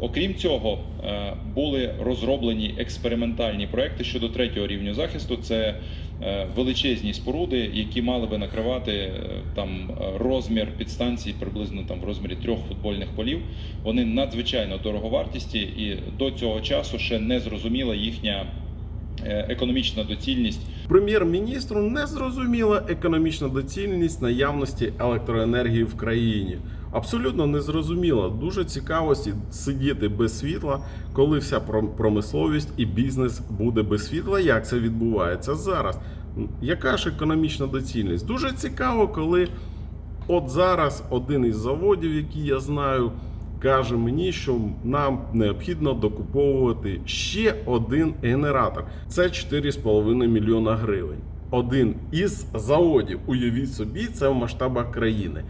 Окрім цього, е, були розроблені експериментальні проекти щодо третього рівня захисту. Це е, величезні споруди, які мали би накривати е, там розмір підстанцій приблизно там в розмірі трьох футбольних полів. Вони надзвичайно дороговартісті, і до цього часу ще не зрозуміла їхня економічна доцільність Прем'єр-міністру не зрозуміла економічна доцільність наявності електроенергії в країні. Абсолютно не зрозуміло. Дуже цікаво сидіти без світла, коли вся пром- промисловість і бізнес буде без світла. Як це відбувається зараз? Яка ж економічна доцільність? Дуже цікаво, коли от зараз один із заводів, який я знаю, каже мені, що нам необхідно докуповувати ще один генератор. Це 4,5 мільйона гривень. Один із заводів. Уявіть собі, це в масштабах країни.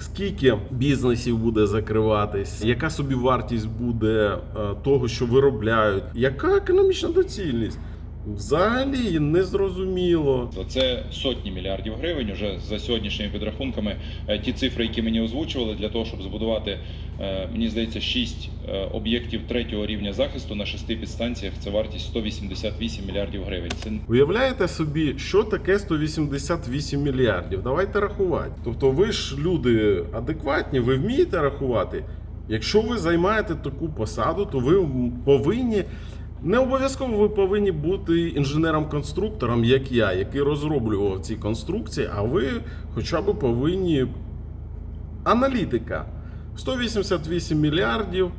Скільки бізнесів буде закриватись, яка собі вартість буде е, того, що виробляють, яка економічна доцільність? Взагалі не зрозуміло. Це сотні мільярдів гривень. Уже за сьогоднішніми підрахунками Е, ті цифри, які мені озвучували, для того, щоб збудувати, е, мені здається, шість е, об'єктів третього рівня захисту на шести підстанціях. Це вартість 188 мільярдів гривень. Це Уявляєте собі, що таке 188 мільярдів? Давайте рахувати. Тобто, ви ж люди адекватні, ви вмієте рахувати. Якщо ви займаєте таку посаду, то ви повинні. Не обов'язково ви повинні бути інженером-конструктором, як я, який розроблював ці конструкції, а ви хоча б повинні аналітика. 188 мільярдів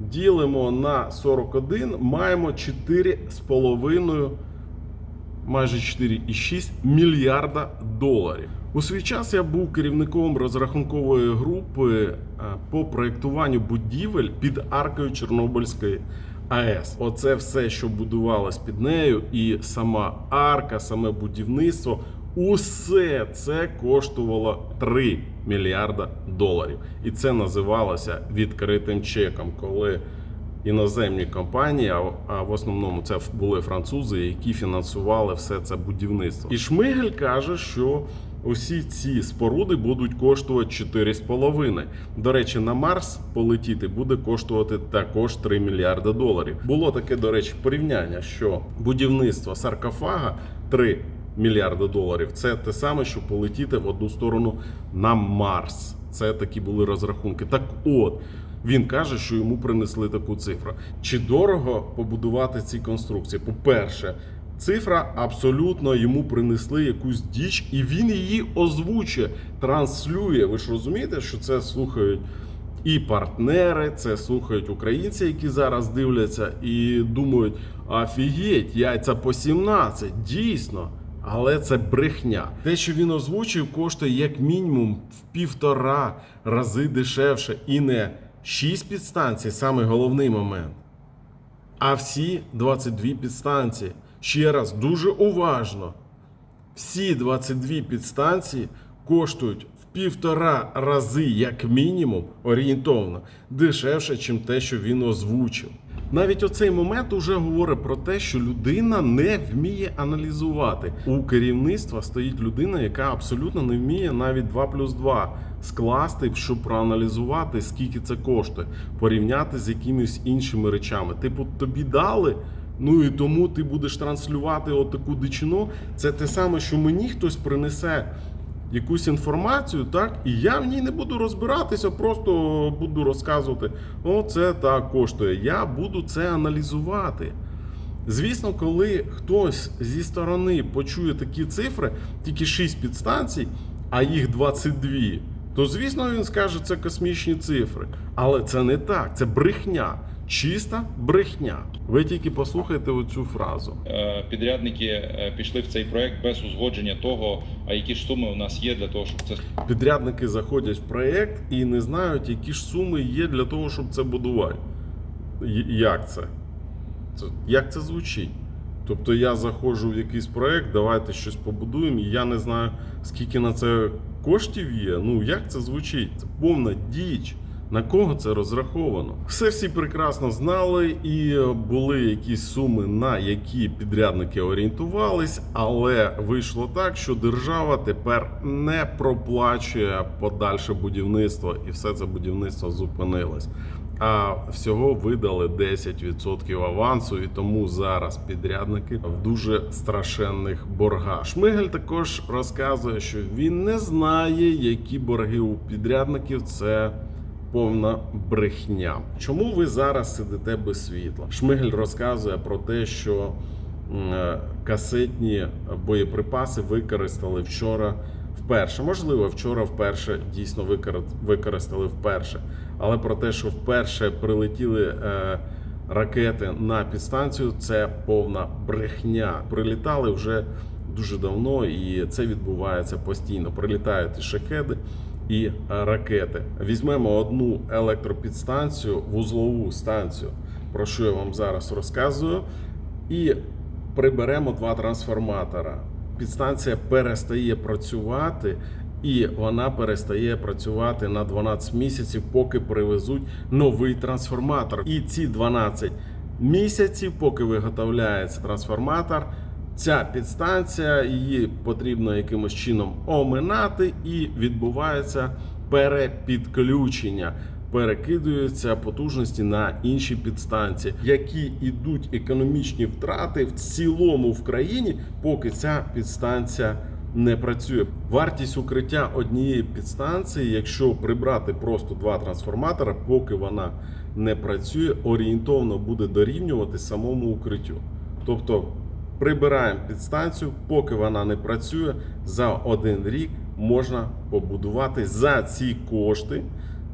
ділимо на 41, маємо 4,5 майже 4,6 мільярда доларів. У свій час я був керівником розрахункової групи е, по проєктуванню будівель під аркою Чорнобильської АЕС. Оце все, що будувалось під нею, і сама арка, саме будівництво. Усе це коштувало 3 мільярда доларів. І це називалося відкритим чеком, коли іноземні компанії, а- в основному це були французи, які фінансували все це будівництво. І Шмигель каже, що усі ці споруди будуть коштувати 4,5. До речі, на Марс полетіти буде коштувати також 3 мільярди доларів. Було таке, до речі, порівняння, що будівництво саркофага 3 мільярди доларів це те саме, що полетіти в одну сторону на Марс. Це такі були розрахунки. Так от. Він каже, що йому принесли таку цифру. Чи дорого побудувати ці конструкції? По-перше, цифра абсолютно йому принесли якусь діч, і він її озвучує, транслює. Ви ж розумієте, що це слухають і партнери, це слухають українці, які зараз дивляться і думають: офігеть, яйця по 17, дійсно. Але це брехня. Те, що він озвучив, коштує як мінімум в півтора рази дешевше. І не 6 підстанцій, саме головний момент. А всі 22 підстанції. Ще раз, дуже уважно. Всі 22 підстанції коштують в півтора рази, як мінімум, орієнтовно, дешевше, ніж те, що він озвучив. Навіть оцей момент уже говорить про те, що людина не вміє аналізувати. У керівництва стоїть людина, яка абсолютно не вміє навіть 2 плюс 2 скласти, щоб проаналізувати, скільки це коштує, порівняти з якимись іншими речами. Типу, тобі дали. Ну і тому ти будеш транслювати отаку дичину. Це те саме, що мені хтось принесе якусь інформацію, так, і я в ній не буду розбиратися, просто буду розказувати, о, це так коштує. Я буду це аналізувати. Звісно, коли хтось зі сторони почує такі цифри, тільки 6 підстанцій, а їх 22, то звісно він скаже, це космічні цифри. Але це не так, це брехня. Чиста брехня. Ви тільки послухайте оцю фразу. е, підрядники е, пішли в цей проект без узгодження того, а які ж суми у нас є для того, щоб це Підрядники заходять в проєкт і не знають, які ж суми є для того, щоб це будувати. Як це? це? Як це звучить? Тобто я заходжу в якийсь проєкт, давайте щось побудуємо, і я не знаю, скільки на це коштів є. Ну як це звучить? Це повна діч. На кого це розраховано? Все всі прекрасно знали, і були якісь суми, на які підрядники орієнтувались, але вийшло так, що держава тепер не проплачує подальше будівництво, і все це будівництво зупинилось. а всього видали 10% авансу, і тому зараз підрядники в дуже страшенних боргах. Шмигель також розказує, що він не знає, які борги у підрядників. Це повна брехня. Чому ви зараз сидите без світла? Шмигель розказує про те, що е, касетні боєприпаси використали вчора вперше. Можливо, вчора вперше дійсно використали вперше. Але про те, що вперше прилетіли е, ракети на підстанцію, це повна брехня. Прилітали вже дуже давно, і це відбувається постійно. Прилітають і шахеди, і ракети. Візьмемо одну електропідстанцію, вузлову станцію, про що я вам зараз розказую, і приберемо два трансформатора. Підстанція перестає працювати, і вона перестає працювати на 12 місяців, поки привезуть новий трансформатор. І ці 12 місяців, поки виготовляється трансформатор, ця підстанція її потрібно якимось чином оминати, і відбувається перепідключення. Перекидуються потужності на інші підстанції, які ідуть економічні втрати в цілому в країні, поки ця підстанція не працює. Вартість укриття однієї підстанції, якщо прибрати просто два трансформатора, поки вона не працює, орієнтовно буде дорівнювати самому укриттю. Тобто прибираємо підстанцію, поки вона не працює, за один рік можна побудувати за ці кошти.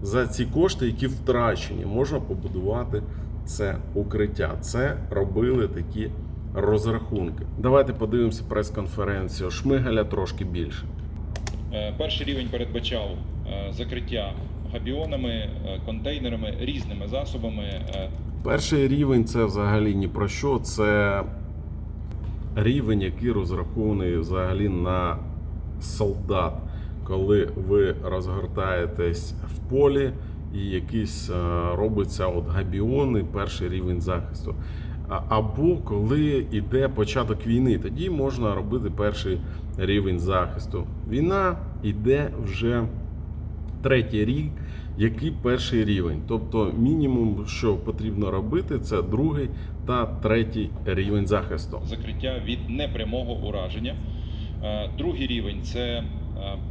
За ці кошти, які втрачені, можна побудувати це укриття. Це робили такі розрахунки. Давайте подивимося прес-конференцію Шмигаля трошки більше. Е, Перший рівень передбачав е, закриття габіонами, е, контейнерами, різними засобами. Перший рівень це взагалі ні про що. Це рівень, який розрахований взагалі на солдат, коли ви розгортаєтесь в полі і якийсь е, робиться от габіони, перший рівень захисту. Або коли йде початок війни, тоді можна робити перший рівень захисту. Війна йде вже третій рік, який перший рівень. Тобто мінімум, що потрібно робити, це другий та третій рівень захисту. закриття від непрямого ураження. Е, Другий рівень це е,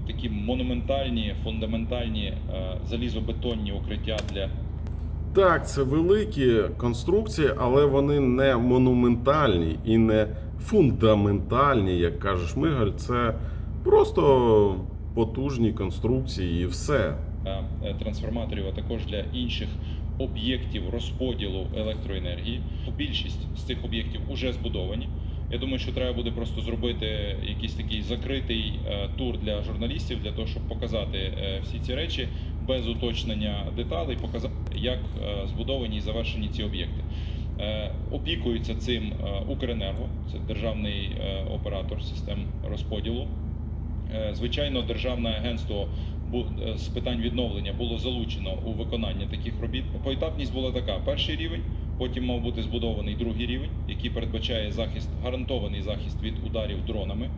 такі монументальні, фундаментальні е, залізобетонні укриття для Так, це великі конструкції, але вони не монументальні і не фундаментальні, як каже Шмигаль. Це просто потужні конструкції і все. Е, трансформаторів, а також для інших об'єктів розподілу електроенергії. Більшість з цих об'єктів вже збудовані. Я думаю, що треба буде просто зробити якийсь такий закритий е, тур для журналістів для того, щоб показати е, всі ці речі без уточнення деталей, показати, як збудовані і завершені ці об'єкти. Опікується цим Укренерго, це державний оператор систем розподілу. Звичайно, державне агентство з питань відновлення було залучено у виконання таких робіт. Поетапність була така: перший рівень, потім мав бути збудований другий рівень, який передбачає захист, гарантований захист від ударів дронами.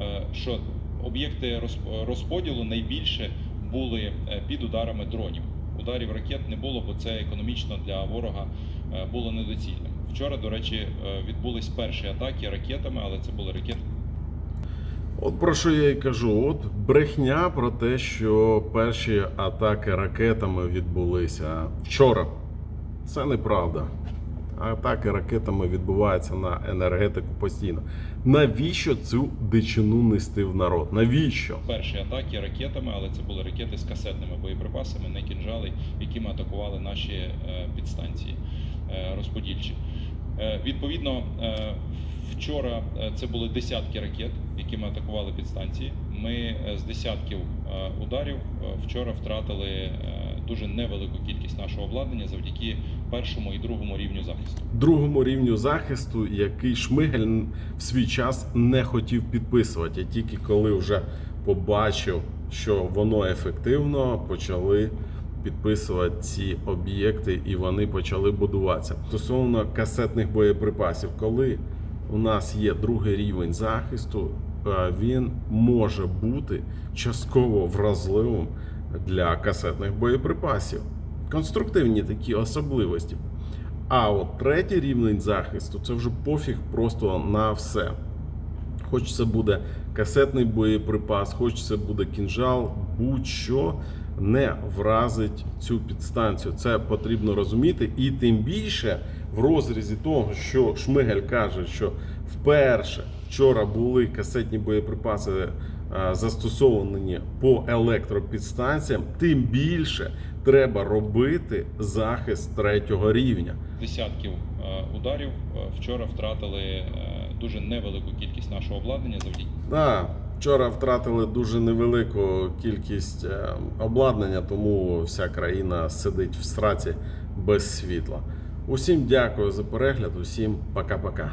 Е, Що об'єкти розп- розподілу найбільше були е, під ударами дронів. Ударів ракет не було, бо це економічно для ворога е, було недоцільним. Вчора, до речі, е, відбулись перші атаки ракетами, але це були ракети От про що я і кажу: от брехня про те, що перші атаки ракетами відбулися вчора. Це неправда. Атаки ракетами відбуваються на енергетику постійно. Навіщо цю дичину нести в народ? Навіщо? перші атаки ракетами, але це були ракети з касетними боєприпасами, не кінжали, якими атакували наші е, підстанції е, розподільчі. Е, Відповідно, вчора це були десятки ракет, якими атакували підстанції. Ми е, з десятків е, ударів е, вчора втратили дуже невелику кількість нашого обладнання завдяки першому і другому рівню захисту. Другому рівню захисту, який Шмигель в свій час не хотів підписувати. А тільки коли вже побачив, що воно ефективно, почали підписувати ці об'єкти і вони почали будуватися. Стосовно касетних боєприпасів, коли у нас є другий рівень захисту, він може бути частково вразливим для касетних боєприпасів. конструктивні такі особливості. А от третій рівень захисту це вже пофіг просто на все. Хоч це буде касетний боєприпас, хоч це буде кінжал, будь-що не вразить цю підстанцію. Це потрібно розуміти. І тим більше в розрізі того, що Шмигель каже, що вперше вчора були касетні боєприпаси е, застосовані по електропідстанціям, тим більше треба робити захист третього рівня. Десятків е, ударів е, вчора втратили дуже невелику кількість нашого обладнання завдяки Да, вчора втратили дуже невелику кількість е, обладнання, тому вся країна сидить в сраці без світла. Усім дякую за перегляд, усім пока-пока.